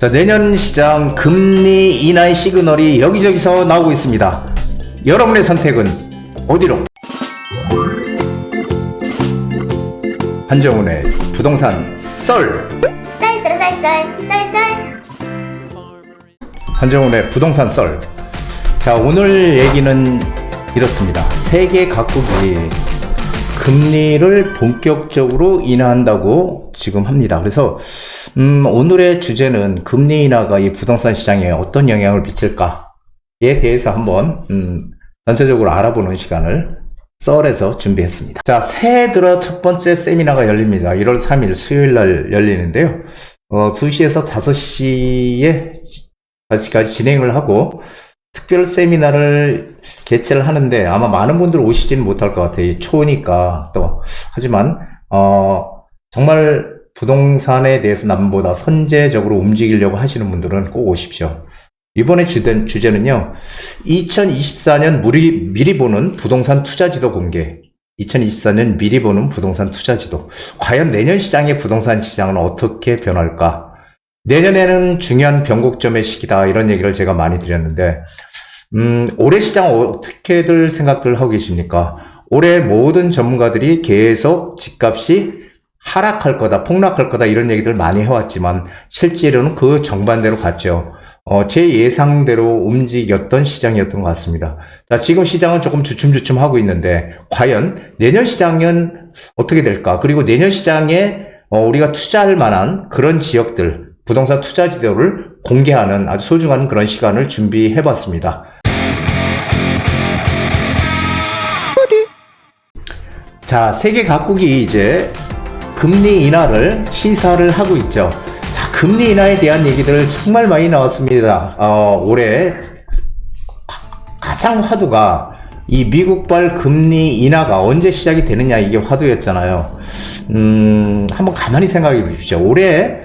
자, 내년 시장 금리 인하의 시그널이 여기저기서 나오고 있습니다. 여러분의 선택은 어디로? 한정훈의 부동산 썰. 쌀쌀 쌀쌀 쌀쌀 한정훈의 부동산 썰. 자, 오늘 얘기는 이렇습니다. 세계 각국이 금리를 본격적으로 인하한다고 지금 합니다. 그래서 음, 오늘의 주제는 금리 인하가 이 부동산 시장에 어떤 영향을 미칠까에 대해서 한번 음, 전체적으로 알아보는 시간을 썰에서 준비했습니다. 자, 새해 들어 첫 번째 세미나가 열립니다. 1월 3일 수요일 날 열리는데요. 어, 2시에서 5시에 까지 진행을 하고 특별 세미나를 개최를 하는데 아마 많은 분들 오시지는 못할 것 같아요. 이 초니까 또 하지만 어 정말 부동산에 대해서 남보다 선제적으로 움직이려고 하시는 분들은 꼭 오십시오. 이번에 주된 주제는요. 2024년 미리, 미리 보는 부동산 투자지도 공개. 2024년 미리 보는 부동산 투자지도. 과연 내년 시장의 부동산 시장은 어떻게 변할까? 내년에는 중요한 변곡점의 시기다. 이런 얘기를 제가 많이 드렸는데, 음, 올해 시장 어떻게들 생각들 하고 계십니까? 올해 모든 전문가들이 계속 집값이 하락할 거다, 폭락할 거다, 이런 얘기들 많이 해왔지만, 실제로는 그 정반대로 갔죠. 어, 제 예상대로 움직였던 시장이었던 것 같습니다. 자, 지금 시장은 조금 주춤주춤 하고 있는데, 과연 내년 시장은 어떻게 될까? 그리고 내년 시장에 어, 우리가 투자할 만한 그런 지역들, 부동산 투자 지도를 공개하는 아주 소중한 그런 시간을 준비해 봤습니다. 자, 세계 각국이 이제 금리 인하를 시사를 하고 있죠. 자, 금리 인하에 대한 얘기들 정말 많이 나왔습니다. 어, 올해 가장 화두가 이 미국발 금리 인하가 언제 시작이 되느냐 이게 화두였잖아요. 음, 한번 가만히 생각해 보십시오. 올해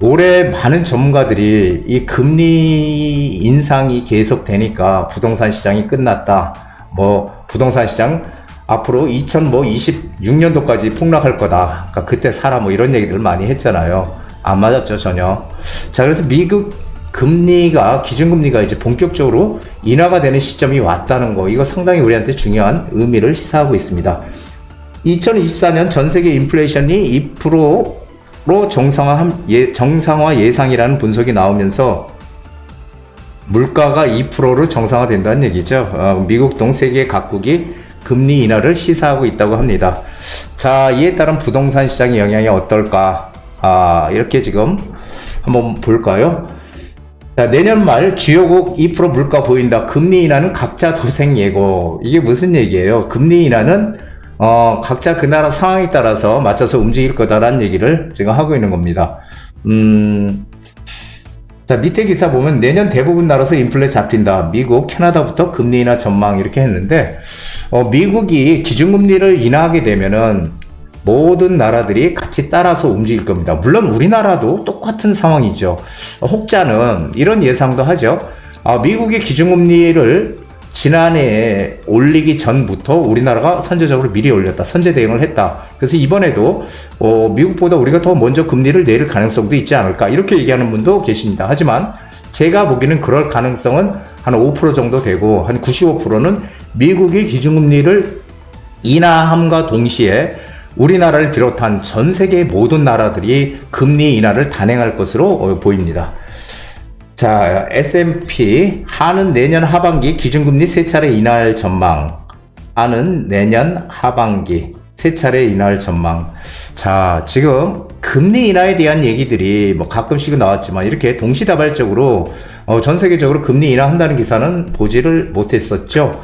올해 많은 전문가들이 이 금리 인상이 계속되니까 부동산 시장이 끝났다. 뭐 부동산 시장 앞으로 2026년도까지 폭락할 거다. 그러니까 그때 사라 뭐 이런 얘기들 많이 했잖아요. 안 맞았죠 전혀. 자 그래서 미국 금리가 기준금리가 이제 본격적으로 인하가 되는 시점이 왔다는 거 이거 상당히 우리한테 중요한 의미를 시사하고 있습니다. 2024년 전 세계 인플레이션이 2%로 정상화, 예, 정상화 예상이라는 분석이 나오면서 물가가 2%로 정상화된다는 얘기죠. 어, 미국 등 세계 각국이 금리 인하를 시사하고 있다고 합니다. 자, 이에 따른 부동산 시장의 영향이 어떨까? 아, 이렇게 지금 한번 볼까요? 자, 내년 말 주요국 2% 물가 보인다. 금리 인하는 각자 도생 예고. 이게 무슨 얘기예요? 금리 인하는 어, 각자 그 나라 상황에 따라서 맞춰서 움직일 거다라는 얘기를 지금 하고 있는 겁니다. 음, 자, 밑에 기사 보면 내년 대부분 나라에서 인플레 잡힌다. 미국, 캐나다부터 금리 인하 전망 이렇게 했는데, 어, 미국이 기준금리를 인하하게 되면은 모든 나라들이 같이 따라서 움직일 겁니다. 물론 우리나라도 똑같은 상황이죠. 어, 혹자는 이런 예상도 하죠. 아, 미국의 기준금리를 지난해에 올리기 전부터 우리나라가 선제적으로 미리 올렸다. 선제 대응을 했다. 그래서 이번에도 어, 미국보다 우리가 더 먼저 금리를 내릴 가능성도 있지 않을까. 이렇게 얘기하는 분도 계십니다. 하지만 제가 보기에는 그럴 가능성은 한 5% 정도 되고 한 95%는 미국이 기준금리를 인하함과 동시에 우리나라를 비롯한 전 세계 모든 나라들이 금리 인하를 단행할 것으로 어, 보입니다. 자, S&P 한은 내년 하반기 기준금리 세 차례 인하할 전망. 한은 내년 하반기 세 차례 인하할 전망. 자, 지금 금리 인하에 대한 얘기들이 뭐 가끔씩은 나왔지만 이렇게 동시다발적으로 어, 전 세계적으로 금리 인하한다는 기사는 보지를 못했었죠.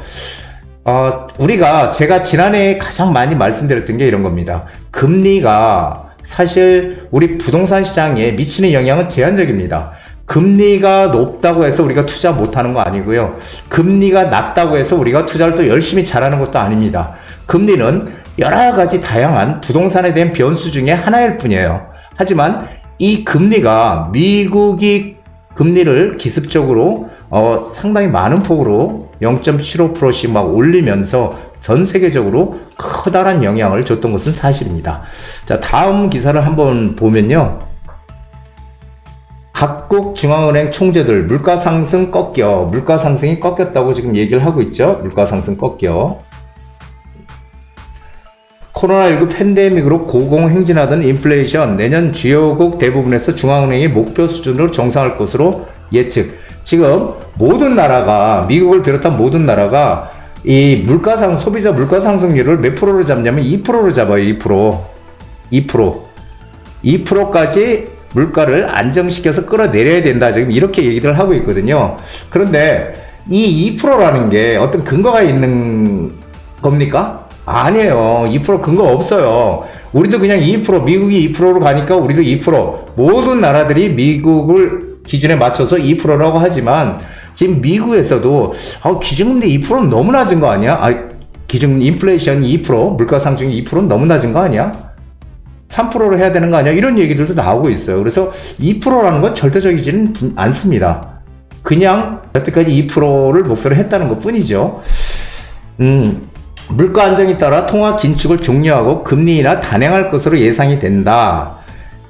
어, 우리가 제가 지난해 가장 많이 말씀드렸던 게 이런 겁니다. 금리가 사실 우리 부동산 시장에 미치는 영향은 제한적입니다. 금리가 높다고 해서 우리가 투자 못하는 거 아니고요. 금리가 낮다고 해서 우리가 투자를 또 열심히 잘하는 것도 아닙니다. 금리는 여러 가지 다양한 부동산에 대한 변수 중에 하나일 뿐이에요. 하지만 이 금리가 미국이 금리를 기습적으로 어, 상당히 많은 폭으로 0.75%씩 막 올리면서 전 세계적으로 커다란 영향을 줬던 것은 사실입니다. 자, 다음 기사를 한번 보면요. 각국 중앙은행 총재들 물가 상승 꺾여 물가 상승이 꺾였다고 지금 얘기를 하고 있죠. 물가 상승 꺾여. 코로나19 팬데믹으로 고공행진하던 인플레이션 내년 주요국 대부분에서 중앙은행이 목표 수준으로 정상할 것으로 예측. 지금 모든 나라가 미국을 비롯한 모든 나라가 이 물가상 소비자 물가 상승률을 몇 프로로 잡냐면 2%로 잡아요. 2%. 2%. 2%까지 물가를 안정시켜서 끌어내려야 된다. 지금 이렇게 얘기를 하고 있거든요. 그런데 이 2%라는 게 어떤 근거가 있는 겁니까? 아니에요. 2% 근거 없어요. 우리도 그냥 2% 미국이 2%로 가니까 우리도 2% 모든 나라들이 미국을 기준에 맞춰서 2%라고 하지만 지금 미국에서도 아, 기준금리 2%는 너무 낮은 거 아니야? 아, 기준 인플레이션 2% 물가 상승이 2%는 너무 낮은 거 아니야? 3%로 해야 되는 거 아니야? 이런 얘기들도 나오고 있어요. 그래서 2%라는 건 절대적이지는 않습니다. 그냥 여태까지 2%를 목표로 했다는 것 뿐이죠. 음, 물가 안정에 따라 통화 긴축을 종료하고 금리 인하 단행할 것으로 예상이 된다.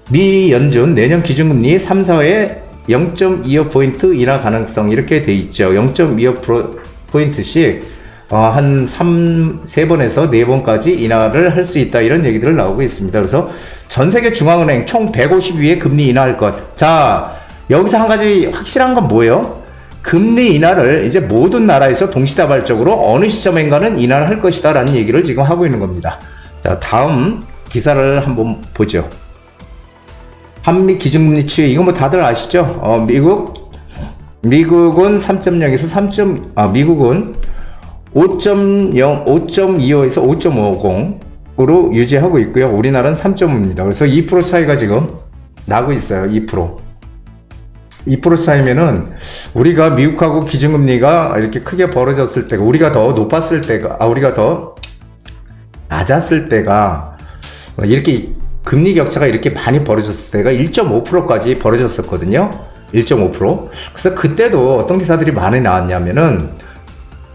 미 연준 내년 기준금리 3, 4회 0.25포인트 인하 가능성 이렇게 돼 있죠. 0.25포인트씩 어, 한 3, 3번에서 4번까지 인하를 할 수 있다. 이런 얘기들 나오고 있습니다. 그래서 전 세계 중앙은행 총 150위에 금리 인하할 것. 자, 여기서 한 가지 확실한 건 뭐예요? 금리 인하를 이제 모든 나라에서 동시다발적으로 어느 시점인가는 인하를 할 것이다. 라는 얘기를 지금 하고 있는 겁니다. 자, 다음 기사를 한번 보죠. 한미 기준금리 추이 이거 뭐 다들 아시죠? 어, 미국 미국은 3.0에서 3. 아 미국은 5.0 5.25에서 5.50으로 유지하고 있고요. 우리나라는 3.5입니다. 그래서 2% 차이가 지금 나고 있어요. 2%. 2% 차이면은 우리가 미국하고 기준금리가 이렇게 크게 벌어졌을 때가 우리가 더 높았을 때가 아 우리가 더 낮았을 때가 이렇게 금리 격차가 이렇게 많이 벌어졌을 때가 1.5%까지 벌어졌었거든요. 1.5%. 그래서 그때도 어떤 기사들이 많이 나왔냐면은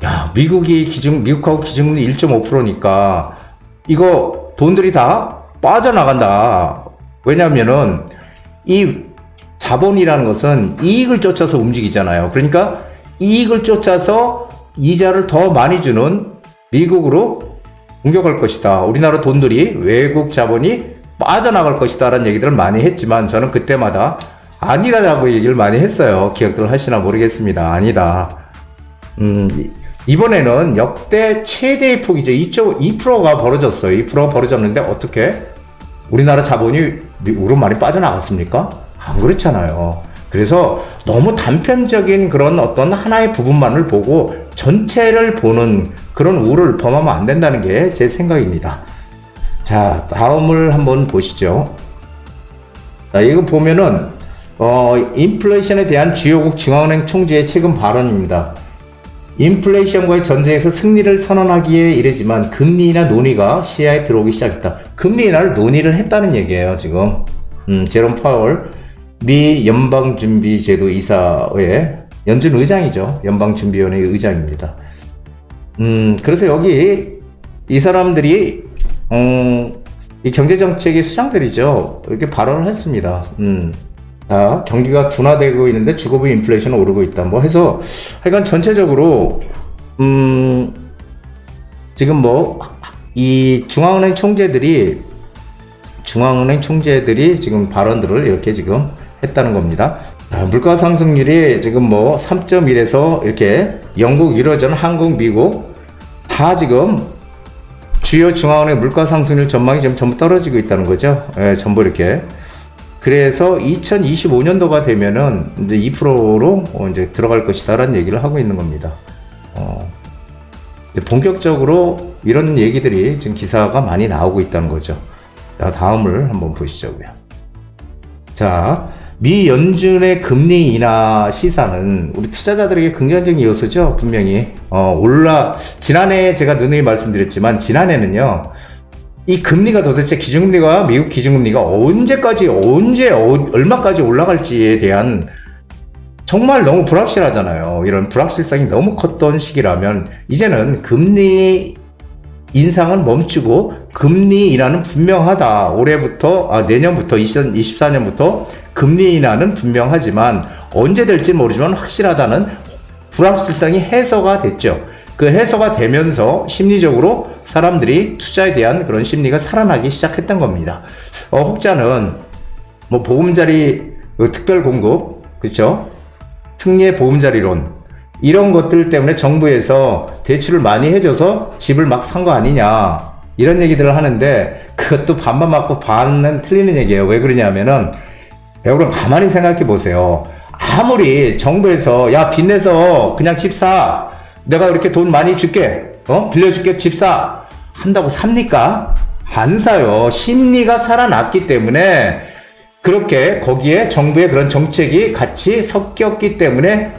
야, 미국이 기준 미국하고 기준금리 1.5%니까 이거 돈들이 다 빠져나간다. 왜냐면은 이 자본이라는 것은 이익을 쫓아서 움직이잖아요. 그러니까 이익을 쫓아서 이자를 더 많이 주는 미국으로 공격할 것이다. 우리나라 돈들이 외국 자본이 빠져나갈 것이다. 라는 얘기들을 많이 했지만 저는 그때마다 아니다라고 얘기를 많이 했어요. 기억들 하시나 모르겠습니다. 아니다. 음, 이번에는 역대 최대의 폭이죠. 2.2%가 벌어졌어요. 2%가 벌어졌는데 어떻게? 우리나라 자본이 미국으로 많이 빠져나갔습니까? 안 그렇잖아요. 그래서 너무 단편적인 그런 어떤 하나의 부분만을 보고 전체를 보는 그런 우를 범하면 안 된다는 게 제 생각입니다. 자, 다음을 한번 보시죠. 자, 이거 보면은, 어, 인플레이션에 대한 주요국 중앙은행 총재의 최근 발언입니다. 인플레이션과의 전쟁에서 승리를 선언하기에 이르지만 금리 인하 논의가 시야에 들어오기 시작했다. 금리 인하를 논의를 했다는 얘기예요, 지금. 음, 제롬 파월, 미 연방준비제도 이사회 연준 의장이죠. 연방준비위원회 의장입니다. 음, 그래서 여기 이 사람들이 음, 이 경제정책의 수장들이죠. 이렇게 발언을 했습니다. 음. 자, 경기가 둔화되고 있는데 주거부 인플레이션은 오르고 있다. 뭐 해서 하여간 전체적으로 음, 지금 뭐 이 중앙은행 총재들이 중앙은행 총재들이 지금 발언들을 이렇게 지금 했다는 겁니다. 자, 물가 상승률이 지금 뭐 3.1에서 이렇게 영국, 유로존, 한국, 미국 다 지금 주요 중앙은행 물가 상승률 전망이 지금 전부 떨어지고 있다는 거죠. 예, 전부 이렇게. 그래서 2025년도가 되면은 이제 2%로 어, 이제 들어갈 것이다라는 얘기를 하고 있는 겁니다. 어, 본격적으로 이런 얘기들이 지금 기사가 많이 나오고 있다는 거죠. 자, 다음을 한번 보시자고요. 자, 미 연준의 금리 인하 시사는 우리 투자자들에게 긍정적인 요소죠. 분명히 어, 올라 지난해 제가 누누이 말씀드렸지만 지난해는요. 이 금리가 도대체 기준금리가 미국 기준금리가 언제까지 언제 어, 얼마까지 올라갈지에 대한 정말 너무 불확실하잖아요. 이런 불확실성이 너무 컸던 시기라면 이제는 금리 인상은 멈추고 금리 인하는 분명하다. 올해부터 아, 내년부터 2024년부터 금리 인하는 분명하지만 언제 될지 모르지만 확실하다는 불확실성이 해소가 됐죠. 그 해소가 되면서 심리적으로 사람들이 투자에 대한 그런 심리가 살아나기 시작했던 겁니다. 어, 혹자는 뭐 보금자리 그 특별 공급 그렇죠? 특례 보금자리론 이런 것들 때문에 정부에서 대출을 많이 해줘서 집을 막 산 거 아니냐 이런 얘기들을 하는데 그것도 반반 맞고 반은 틀리는 얘기예요. 왜 그러냐면은 여러분 가만히 생각해 보세요. 아무리 정부에서 야 빚내서 그냥 집 사. 내가 이렇게 돈 많이 줄게. 어? 빌려줄게 집 사. 한다고 삽니까? 안 사요. 심리가 살아났기 때문에 그렇게 거기에 정부의 그런 정책이 같이 섞였기 때문에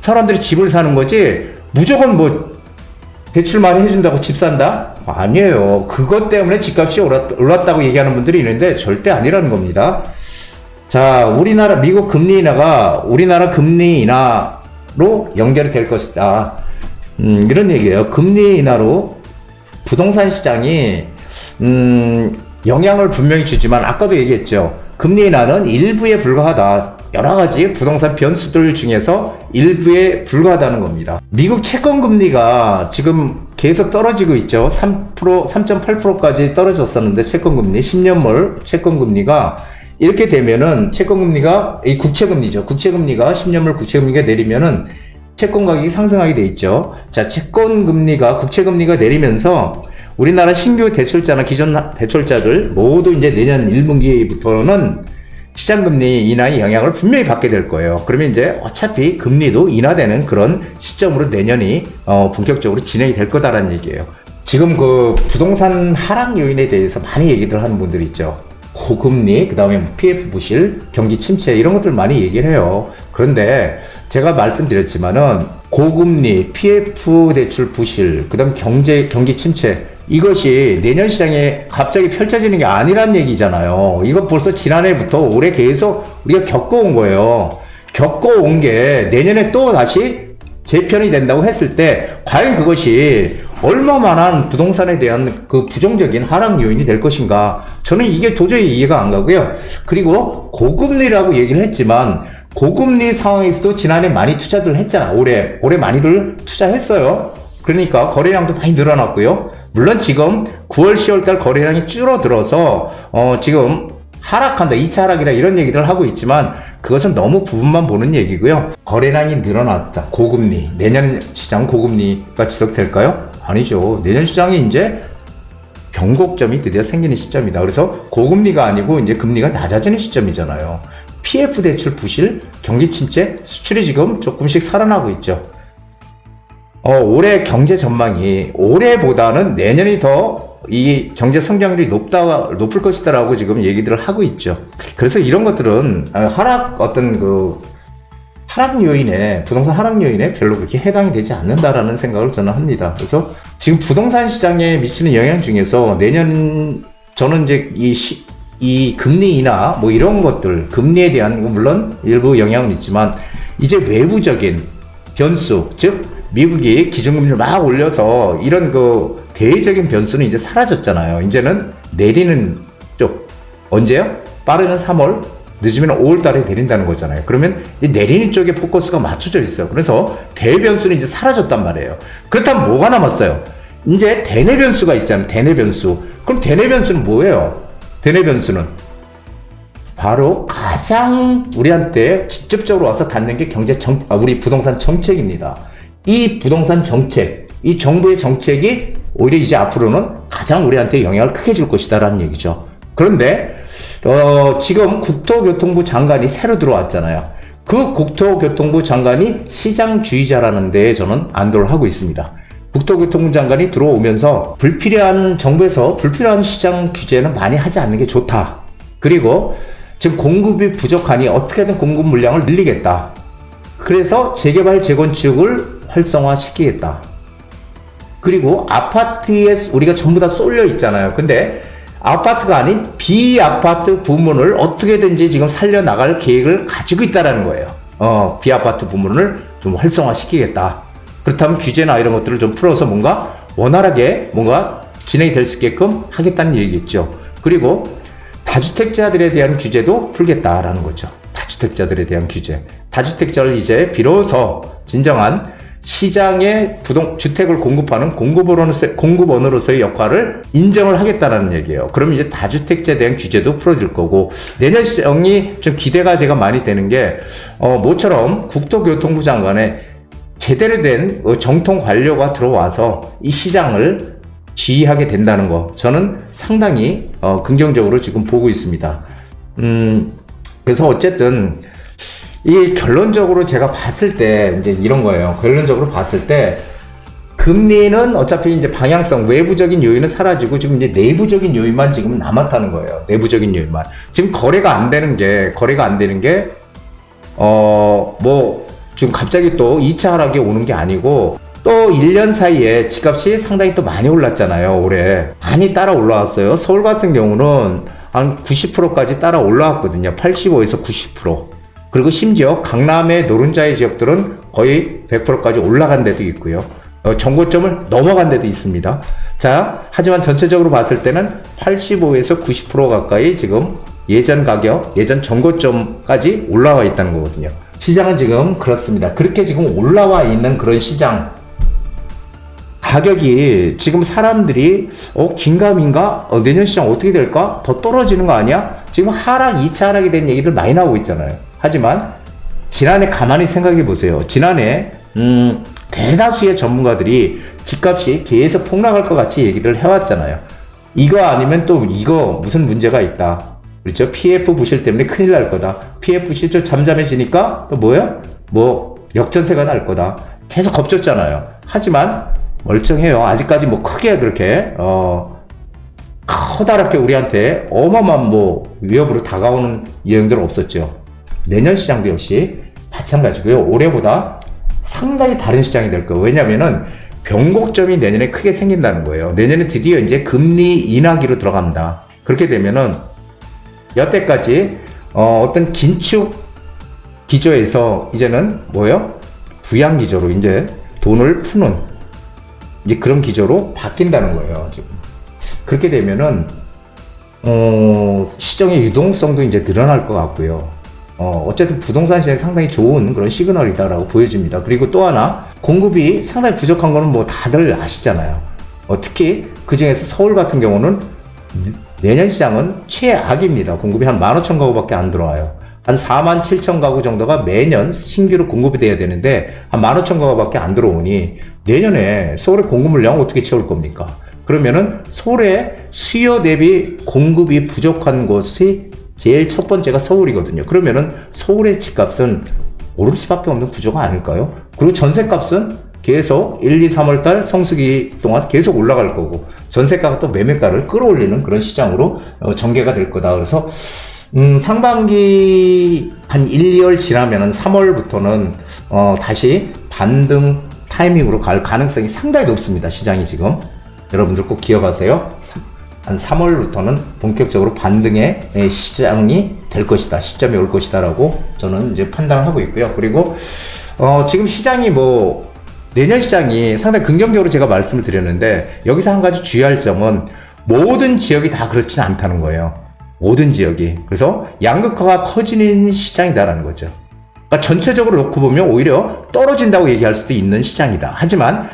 사람들이 집을 사는 거지 무조건 뭐 대출 많이 해준다고 집 산다? 아니에요. 그것 때문에 집값이 올랐, 올랐 다고 얘기하는 분들이 있는데 절대 아니라는 겁니다. 자, 우리나라 미국 금리 인하가 우리나라 금리 인하로 연결이 될 것이다. 음, 이런 얘기예요. 금리 인하로 부동산 시장이 음, 영향을 분명히 주지만 아까도 얘기했죠. 금리 인하는 일부에 불과하다. 여러 가지 부동산 변수들 중에서 일부에 불과하다는 겁니다. 미국 채권 금리가 지금 계속 떨어지고 있죠. 3%, 3.8%까지 떨어졌었는데 채권 금리, 10년물 채권 금리가 이렇게 되면은 채권 금리가 이 국채 금리죠. 국채 금리가 10년물 국채 금리가 내리면은 채권 가격이 상승하게 돼 있죠. 자, 채권 금리가 국채 금리가 내리면서 우리나라 신규 대출자나 기존 대출자들 모두 이제 내년 1분기부터는 시장 금리 인하의 영향을 분명히 받게 될 거예요. 그러면 이제 어차피 금리도 인하되는 그런 시점으로 내년이 어, 본격적으로 진행이 될 거다라는 얘기예요. 지금 그 부동산 하락 요인에 대해서 많이 얘기들 하는 분들이 있죠. 고금리, 그 다음에 PF 부실, 경기 침체 이런 것들 많이 얘기를 해요. 그런데 제가 말씀드렸지만은 고금리, PF 대출 부실, 그 다음 경제, 경기 침체 이것이 내년 시장에 갑자기 펼쳐지는 게 아니란 얘기잖아요. 이거 벌써 지난해부터 올해 계속 우리가 겪어온 거예요. 겪어온 게 내년에 또 다시 재편이 된다고 했을 때 과연 그것이 얼마만한 부동산에 대한 그 부정적인 하락 요인이 될 것인가? 저는 이게 도저히 이해가 안 가고요. 그리고 고금리라고 얘기를 했지만 고금리 상황에서도 지난해 많이 투자들 했잖아. 올해 올해 많이들 투자했어요. 그러니까 거래량도 많이 늘어났고요 물론 지금 9월 10월 달 거래량이 줄어들어서 어 지금 하락한다, 2차 하락이다 이런 얘기들 하고 있지만 그것은 너무 부분만 보는 얘기고요. 거래량이 늘어났다. 고금리. 내년 시장 고금리가 지속될까요? 아니죠. 내년 시장이 이제 변곡점이 드디어 생기는 시점이다. 그래서 고금리가 아니고 이제 금리가 낮아지는 시점이잖아요. PF 대출 부실, 경기 침체, 수출이 지금 조금씩 살아나고 있죠. 어, 올해 경제 전망이 올해보다는 내년이 더 이 경제 성장률이 높다, 높을 것이다라고 지금 얘기들을 하고 있죠. 그래서 이런 것들은 어, 하락, 어떤 그, 하락 요인에, 부동산 하락 요인에 별로 그렇게 해당이 되지 않는다라는 생각을 저는 합니다. 그래서 지금 부동산 시장에 미치는 영향 중에서 내년, 저는 이제 이 시, 이 금리 인하, 뭐 이런 것들, 금리에 대한, 물론 일부 영향은 있지만, 이제 외부적인 변수, 즉, 미국이 기준금리를 막 올려서 이런 그 대외적인 변수는 이제 사라졌잖아요. 이제는 내리는 쪽. 언제요? 빠르면 3월, 늦으면 5월 달에 내린다는 거잖아요. 그러면 이 내리는 쪽에 포커스가 맞춰져 있어요. 그래서 대변수는 이제 사라졌단 말이에요. 그렇다면 뭐가 남았어요? 이제 대내 변수가 있잖아요. 대내 변수. 그럼 대내 변수는 뭐예요? 대내 변수는 바로 가장 우리한테 직접적으로 와서 닿는 게 경제 정, 아, 우리 부동산 정책입니다. 이 부동산 정책, 이 정부의 정책이 오히려 이제 앞으로는 가장 우리한테 영향을 크게 줄 것이다라는 얘기죠. 그런데 어, 지금 국토교통부 장관이 새로 들어왔잖아요. 그 국토교통부 장관이 시장주의자라는 데에 저는 안도를 하고 있습니다. 국토교통부 장관이 들어오면서 불필요한 정부에서 불필요한 시장 규제는 많이 하지 않는 게 좋다. 그리고 지금 공급이 부족하니 어떻게든 공급 물량을 늘리겠다. 그래서 재개발 재건축을 활성화시키겠다. 그리고 아파트에 우리가 전부 다 쏠려 있잖아요. 근데 아파트가 아닌 비아파트 부문을 어떻게든지 지금 살려나갈 계획을 가지고 있다라는 거예요. 어, 비아파트 부문을 좀 활성화시키겠다. 그렇다면 규제나 이런 것들을 좀 풀어서 뭔가 원활하게 뭔가 진행이 될 수 있게끔 하겠다는 얘기겠죠. 그리고 다주택자들에 대한 규제도 풀겠다라는 거죠. 다주택자들에 대한 규제. 다주택자를 이제 비로소 진정한 시장에 부동 주택을 공급하는 공급원으로서, 공급원으로서의 역할을 인정을 하겠다라는 얘기예요. 그럼 이제 다주택자에 대한 규제도 풀어질 거고 내년 시장이 좀 기대가 제가 많이 되는 게 어, 모처럼 국토교통부 장관의 제대로 된 어, 정통 관료가 들어와서 이 시장을 지휘하게 된다는 거 저는 상당히 어, 긍정적으로 지금 보고 있습니다. 음, 그래서 어쨌든 이 결론적으로 제가 봤을 때 이제 이런 거예요. 결론적으로 봤을 때 금리는 어차피 이제 방향성 외부적인 요인은 사라지고 지금 이제 내부적인 요인만 지금 남았다는 거예요. 내부적인 요인만. 지금 거래가 안 되는 게 거래가 안 되는 게 어, 뭐, 지금 갑자기 또 2차 하락이 오는 게 아니고, 또 1년 사이에 집값이 상당히 또 많이 올랐잖아요, 올해. 많이 따라 올라왔어요. 서울 같은 경우는 한 90%까지 따라 올라왔거든요. 85에서 90%. 그리고 심지어 강남의 노른자의 지역들은 거의 100%까지 올라간 데도 있고요. 어, 정고점을 넘어간 데도 있습니다. 자, 하지만 전체적으로 봤을 때는 85에서 90% 가까이 지금 예전 가격, 예전 정고점까지 올라와 있다는 거거든요. 시장은 지금 그렇습니다. 그렇게 지금 올라와 있는 그런 시장. 가격이 지금 사람들이 어 긴가민가 어, 내년 시장 어떻게 될까 더 떨어지는 거 아니야 지금 하락 2차 하락이 된 얘기들 많이 나오고 있잖아요 하지만 지난해 가만히 생각해 보세요. 지난해 음, 대다수의 전문가들이 집값이 계속 폭락할 것 같이 얘기를 해왔잖아요. 이거 아니면 또 이거 무슨 문제가 있다. 그렇죠? PF 부실 때문에 큰일 날 거다. PF 실적 잠잠해지니까 또 뭐야 뭐 역전세가 날 거다. 계속 겁줬잖아요. 하지만 멀쩡해요. 아직까지 뭐 크게 그렇게 어 커다랗게 우리한테 어마어마한 뭐 위협으로 다가오는 유형들은 없었죠. 내년 시장도 역시 마찬가지고요. 올해보다 상당히 다른 시장이 될 거예요. 왜냐면은 변곡점이 내년에 크게 생긴다는 거예요. 내년에 드디어 이제 금리 인하기로 들어갑니다. 그렇게 되면은 여태까지 어, 어떤 긴축 기조에서 이제는 뭐예요? 부양 기조로 이제 돈을 푸는 이제 그런 기조로 바뀐다는 거예요. 지금 그렇게 되면은 어, 시장의 유동성도 이제 늘어날 것 같고요. 어, 어쨌든 부동산 시장이 상당히 좋은 그런 시그널이다라고 보여집니다. 그리고 또 하나 공급이 상당히 부족한 거는 뭐 다들 아시잖아요. 어, 특히 그 중에서 서울 같은 경우는 내년 시장은 최악입니다. 공급이 한 15,000 가구밖에 안 들어와요. 한 4만 7천 가구 정도가 매년 신규로 공급이 돼야 되는데 한 15,000 가구밖에 안 들어오니 내년에 서울의 공급 물량 어떻게 채울 겁니까? 그러면은 서울의 수요 대비 공급이 부족한 곳이 제일 첫 번째가 서울이거든요. 그러면은 서울의 집값은 오를 수밖에 없는 구조가 아닐까요? 그리고 전세값은 계속 1, 2, 3월 달 성수기 동안 계속 올라갈 거고 전세가가 또 매매가를 끌어올리는 그런 시장으로 어, 전개가 될 거다. 그래서 음, 상반기 한 1, 2월 지나면은 3월부터는 어, 다시 반등 타이밍으로 갈 가능성이 상당히 높습니다. 시장이 지금. 여러분들 꼭 기억하세요. 한 3월부터는 본격적으로 반등의 예, 시장이 될 것이다. 시점이 올 것이다라고 저는 이제 판단을 하고 있고요. 그리고 어, 지금 시장이 뭐 내년 시장이 상당히 긍정적으로 제가 말씀을 드렸는데 여기서 한 가지 주의할 점은 모든 지역이 다 그렇지는 않다는 거예요. 모든 지역이. 그래서 양극화가 커지는 시장이다라는 거죠. 그러니까 전체적으로 놓고 보면 오히려 떨어진다고 얘기할 수도 있는 시장이다. 하지만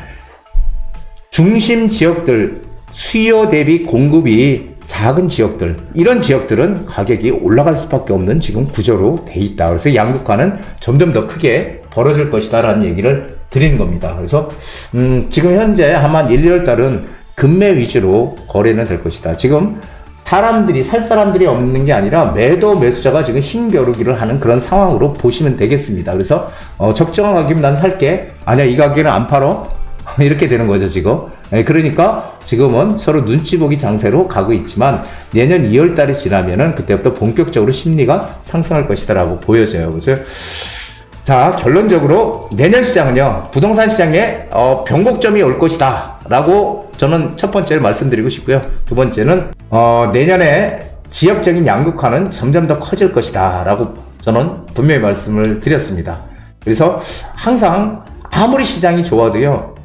중심 지역들 수요 대비 공급이 작은 지역들 이런 지역들은 가격이 올라갈 수밖에 없는 지금 구조로 돼 있다. 그래서 양극화는 점점 더 크게 벌어질 것이다라는 얘기를 드리는 겁니다. 그래서 음, 지금 현재 한만 1, 2월 달은 금매 위주로 거래는 될 것이다. 지금 사람들이 살 사람들이 없는 게 아니라 매도 매수자가 지금 힘겨루기를 하는 그런 상황으로 보시면 되겠습니다. 그래서 어, 적정한 가격이면 난 살게. 아니야 이 가격에는 안 팔어. 이렇게 되는 거죠 지금. 예, 그러니까 지금은 서로 눈치 보기 장세로 가고 있지만 내년 2월 달이 지나면은 그때부터 본격적으로 심리가 상승할 것이다라고 보여져요. 그래서 자 결론적으로 내년 시장은요 부동산 시장에 어, 변곡점이 올 것이다라고 저는 첫 번째로 말씀드리고 싶고요. 두 번째는 어, 내년에 지역적인 양극화는 점점 더 커질 것이다라고 저는 분명히 말씀을 드렸습니다. 그래서 항상 아무리 시장이 좋아도요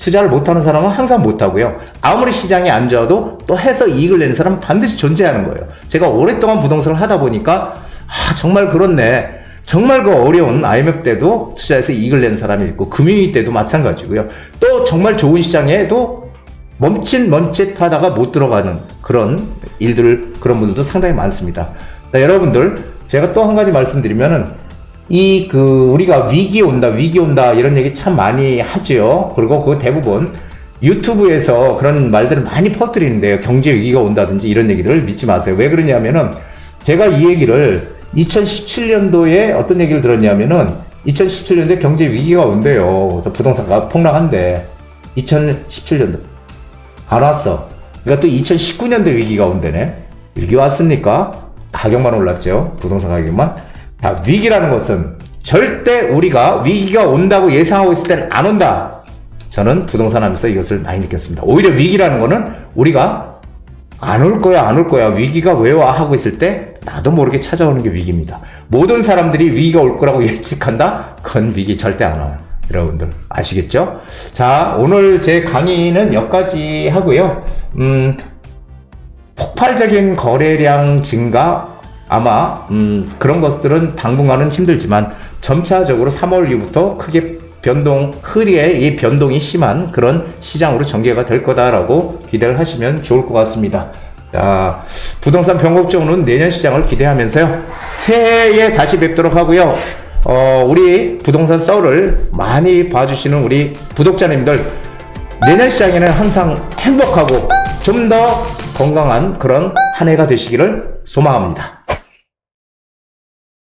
투자를 못하는 사람은 항상 못하고요. 아무리 시장이 안 좋아도 또 해서 이익을 내는 사람은 반드시 존재하는 거예요. 제가 오랫동안 부동산을 하다 보니까 아 정말 그렇네. 정말 그 어려운 IMF 때도 투자해서 이익을 내는 사람이 있고 금융위 때도 마찬가지고요. 또 정말 좋은 시장에도 멈칫 멈칫 하다가 못 들어가는 그런 일들 그런 분들도 상당히 많습니다. 자, 여러분들 제가 또 한 가지 말씀드리면은 이 그 우리가 위기 온다 위기 온다 이런 얘기 참 많이 하죠. 그리고 그 대부분 유튜브에서 그런 말들을 많이 퍼뜨리는데요. 경제 위기가 온다든지 이런 얘기들을 믿지 마세요. 왜 그러냐면은 제가 이 얘기를 2017년도에 어떤 얘기를 들었냐면은 2017년도에 경제 위기가 온대요. 그래서 부동산가 폭락한대. 2017년도 안 왔어. 그러니까 또 2019년도 위기가 온대네. 위기 왔습니까? 가격만 올랐죠. 부동산 가격만. 자, 위기라는 것은 절대 우리가 위기가 온다고 예상하고 있을 때는 안 온다. 저는 부동산 하면서 이것을 많이 느꼈습니다. 오히려 위기라는 거는 우리가 안 올 거야, 안 올 거야. 위기가 왜 와? 하고 있을 때 나도 모르게 찾아오는 게 위기입니다. 모든 사람들이 위기가 올 거라고 예측한다? 그건 위기 절대 안 와요. 여러분들 아시겠죠? 자, 오늘 제 강의는 여기까지 하고요. 음, 폭발적인 거래량 증가 아마 음, 그런 것들은 당분간은 힘들지만 점차적으로 3월 이후부터 크게 변동 크게 이 변동이 심한 그런 시장으로 전개가 될 거다라고 기대를 하시면 좋을 것 같습니다. 자, 부동산 변곡점은 내년 시장을 기대하면서요. 새해에 다시 뵙도록 하고요. 어, 우리 부동산 썰을 많이 봐주시는 우리 구독자님들 내년 시장에는 항상 행복하고 좀 더 건강한 그런 한 해가 되시기를 소망합니다.